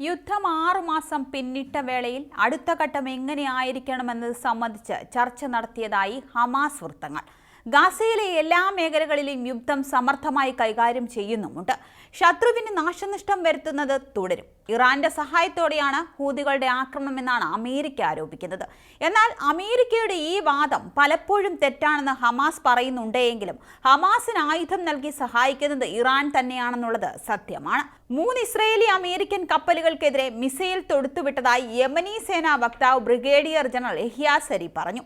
യുദ്ധം ആറുമാസം പിന്നിട്ട വേളയിൽ അടുത്ത ഘട്ടം എങ്ങനെയായിരിക്കണമെന്നത് സംബന്ധിച്ച് ചർച്ച നടത്തിയതായി ഹമാസ് വൃത്തങ്ങൾ. ഗാസയിലെ എല്ലാ മേഖലകളിലും യുദ്ധം സമർത്ഥമായി കൈകാര്യം ചെയ്യുന്നുമുണ്ട്. ശത്രുവിന് നാശനഷ്ടം വരുത്തുന്നത് തുടരും. ഇറാന്റെ സഹായത്തോടെയാണ് ഹൂതികളുടെ ആക്രമണമെന്നാണ് അമേരിക്ക ആരോപിക്കുന്നത്. എന്നാൽ അമേരിക്കയുടെ ഈ വാദം പലപ്പോഴും തെറ്റാണെന്ന് ഹമാസ് പറയുന്നുണ്ടെങ്കിലും ഹമാസിന് ആയുധം നൽകി സഹായിക്കുന്നത് ഇറാൻ തന്നെയാണെന്നുള്ളത് സത്യമാണ്. മൂന്ന് ഇസ്രയേലി അമേരിക്കൻ കപ്പലുകൾക്കെതിരെ മിസൈൽ തൊടുത്തുവിട്ടതായി യമനി സേനാ വക്താവ് ബ്രിഗേഡിയർ ജനറൽ എഹിയാസരി പറഞ്ഞു.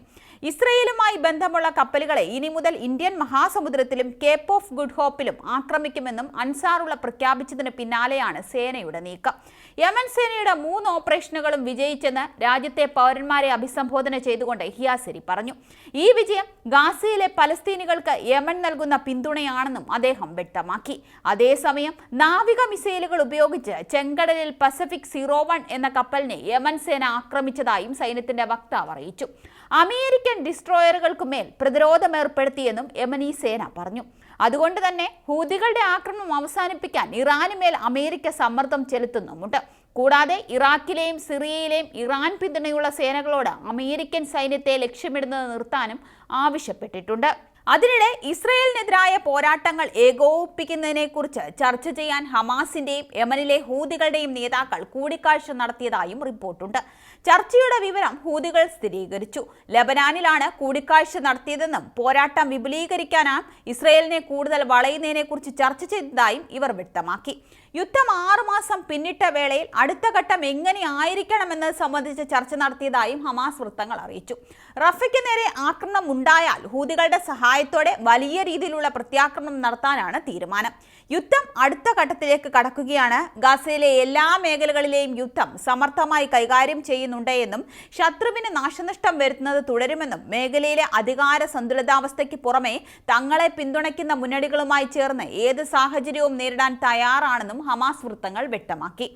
ഇസ്രയേലുമായി ബന്ധമുള്ള കപ്പലുകളെ ഇനി മുതൽ ഇന്ത്യൻ മഹാസമുദ്രത്തിലും കേപ്പ് ഓഫ് ഗുഡ് ഹോപ്പിലും ആക്രമിക്കുമെന്നും അൻസാറുള്ള പ്രഖ്യാപിച്ചതിന് പിന്നാലെയാണ് സേനയുടെ നീക്കം. യമൻ സേനയുടെ മൂന്ന് ഓപ്പറേഷനുകളും വിജയിച്ചെന്ന് രാജ്യത്തെ പൗരന്മാരെ അഭിസംബോധന ചെയ്തുകൊണ്ട് ഹിയാസിരി പറഞ്ഞു. ഈ വിജയം ഗാസയിലെ പലസ്തീനികൾക്ക് യമൻ നൽകുന്ന പിന്തുണയാണെന്നും അദ്ദേഹം വ്യക്തമാക്കി. അതേസമയം നാവിക മിസൈലുകൾ ഉപയോഗിച്ച് ചെങ്കടലിൽ പസഫിക് സീറോ വൺ എന്ന കപ്പലിനെ യമൻ സേന ആക്രമിച്ചതായും സൈന്യത്തിന്റെ വക്താവ് അറിയിച്ചു. അമേരിക്കൻ ഡിസ്ട്രോയറുകൾക്ക് മേൽ പ്രതിരോധം ഏർപ്പെടുത്തിയെന്നും യമനി സേന പറഞ്ഞു. അതുകൊണ്ട് തന്നെ ഹൂതികളുടെ ആക്രമണം അവസാനിപ്പിക്കാൻ ഇറാനുമേൽ അമേരിക്ക സമ്മർദ്ദം ചെലുത്തുന്നുമുണ്ട്. കൂടാതെ ഇറാഖിലെയും സിറിയയിലെയും ഇറാൻ പിന്തുണയുള്ള സേനകളോട് അമേരിക്കൻ സൈന്യത്തെ ലക്ഷ്യമിടുന്നത് നിർത്താനും ആവശ്യപ്പെട്ടിട്ടുണ്ട്. അതിനിടെ ഇസ്രയേലിനെതിരായ പോരാട്ടങ്ങൾ ഏകോപിപ്പിക്കുന്നതിനെക്കുറിച്ച് ചർച്ച ചെയ്യാൻ ഹമാസിന്റെയും യമനിലെ ഹൂതികളുടെയും നേതാക്കൾ കൂടിക്കാഴ്ച നടത്തിയതായും റിപ്പോർട്ടുണ്ട്. ചർച്ചയുടെ വിവരം ഹൂതികൾ സ്ഥിരീകരിച്ചു. ലബനാനിലാണ് കൂടിക്കാഴ്ച നടത്തിയതെന്നും പോരാട്ടം വിപുലീകരിക്കാനാണ് ഇസ്രയേലിനെ കൂടുതൽ വളയുന്നതിനെക്കുറിച്ച് ചർച്ച ചെയ്തതായും ഇവർ വ്യക്തമാക്കി. യുദ്ധം ആറുമാസം പിന്നിട്ട വേളയിൽ അടുത്ത ഘട്ടം എങ്ങനെയായിരിക്കണമെന്നത് സംബന്ധിച്ച് ചർച്ച നടത്തിയതായും ഹമാസ് വൃത്തങ്ങൾ അറിയിച്ചു. റഫയ്ക്ക് നേരെ ആക്രമണം ഉണ്ടായാൽ ഹൂതികളുടെ സഹായത്തോടെ വലിയ രീതിയിലുള്ള പ്രത്യാക്രമണം നടത്താനാണ് തീരുമാനം. യുദ്ധം അടുത്ത ഘട്ടത്തിലേക്ക് കടക്കുകയാണ്. ഗാസയിലെ എല്ലാ മേഖലകളിലെയും യുദ്ധം സമർത്ഥമായി കൈകാര്യം ചെയ്യുന്നുണ്ട് എന്നും ശത്രുവിന് നാശനഷ്ടം വരുത്തുന്നത് തുടരുമെന്നും മേഖലയിലെ അധികാര സന്തുലിതാവസ്ഥയ്ക്ക് പുറമെ തങ്ങളെ പിന്തുണയ്ക്കുന്ന മുന്നണികളുമായി ചേർന്ന് ഏത് സാഹചര്യവും നേരിടാൻ തയ്യാറാണെന്നും ഹമാസ് വൃത്തങ്ങൾ വ്യക്തമാക്കി.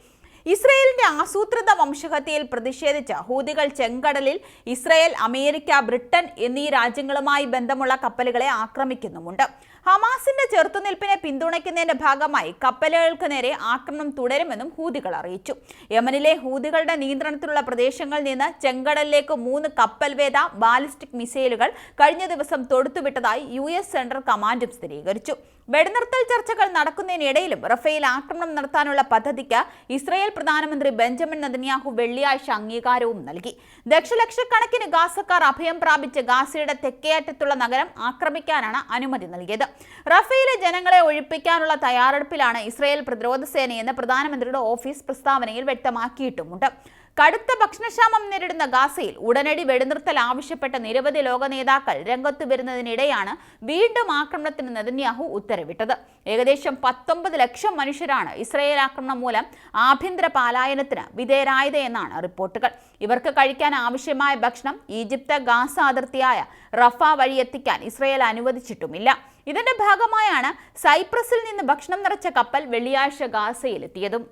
ഇസ്രയേലിന്റെ ആസൂത്രിത വംശഹത്യയിൽ പ്രതിഷേധിച്ച് ഹൂതികൾ ചെങ്കടലിൽ ഇസ്രയേൽ അമേരിക്ക ബ്രിട്ടൻ എന്നീ രാജ്യങ്ങളുമായി ബന്ധമുള്ള കപ്പലുകളെ ആക്രമിക്കുന്നുമുണ്ട്. ഹമാസിന്റെ ചെറുത്തുനിൽപ്പിനെ പിന്തുണയ്ക്കുന്നതിന്റെ ഭാഗമായി കപ്പലുകൾക്ക് നേരെ ആക്രമണം തുടരുമെന്നും ഹൂതികൾ അറിയിച്ചു. യമനിലെ ഹൂതികളുടെ നിയന്ത്രണത്തിലുള്ള പ്രദേശങ്ങളിൽ നിന്ന് ചെങ്കടലിലേക്ക് മൂന്ന് കപ്പൽവേദ ബാലിസ്റ്റിക് മിസൈലുകൾ കഴിഞ്ഞ ദിവസം തൊടുത്തുവിട്ടതായി യു എസ് സെൻട്രൽ കമാൻഡും സ്ഥിരീകരിച്ചു. വെടിനിർത്തൽ ചർച്ചകൾ നടക്കുന്നതിനിടയിലും റഫേൽ ആക്രമണം നടത്താനുള്ള പദ്ധതിക്ക് ഇസ്രയേൽ പ്രധാനമന്ത്രി ബെഞ്ചമിൻ നെതന്യാഹു വെള്ളിയാഴ്ച അംഗീകാരവും നൽകി. ദക്ഷലക്ഷക്കണക്കിന് ഗാസക്കാർ അഭയം പ്രാപിച്ച് ഗാസയുടെ തെക്കേയറ്റത്തുള്ള നഗരം ആക്രമിക്കാനാണ് അനുമതി നൽകിയത്. റഫേലെ ജനങ്ങളെ ഒഴിപ്പിക്കാനുള്ള തയ്യാറെടുപ്പിലാണ് ഇസ്രയേൽ പ്രതിരോധ സേനയെന്ന് പ്രധാനമന്ത്രിയുടെ ഓഫീസ് പ്രസ്താവനയിൽ വ്യക്തമാക്കിയിട്ടുമുണ്ട്. കടുത്ത ഭക്ഷണക്ഷാമം നേരിടുന്ന ഗാസയിൽ ഉടനടി വെടിനിർത്തൽ ആവശ്യപ്പെട്ട നിരവധി ലോക നേതാക്കൾ രംഗത്ത് വരുന്നതിനിടെയാണ് വീണ്ടും ആക്രമണത്തിന് നെതന്യാഹു ഉത്തരവിട്ടത്. ഏകദേശം പത്തൊമ്പത് ലക്ഷം മനുഷ്യരാണ് ഇസ്രയേൽ ആക്രമണം മൂലം ആഭ്യന്തര പാലായനത്തിന് വിധേയരായത് എന്നാണ് റിപ്പോർട്ടുകൾ. ഇവർക്ക് കഴിക്കാൻ ആവശ്യമായ ഭക്ഷണം ഈജിപ്ത് ഗാസ അതിർത്തിയായ റഫ വഴി എത്തിക്കാൻ ഇസ്രയേൽ അനുവദിച്ചിട്ടുമില്ല. ഇതിന്റെ ഭാഗമായാണ് സൈപ്രസിൽ നിന്ന് ഭക്ഷണം നിറച്ച കപ്പൽ വെള്ളിയാഴ്ച ഗാസയിലെത്തിയതും.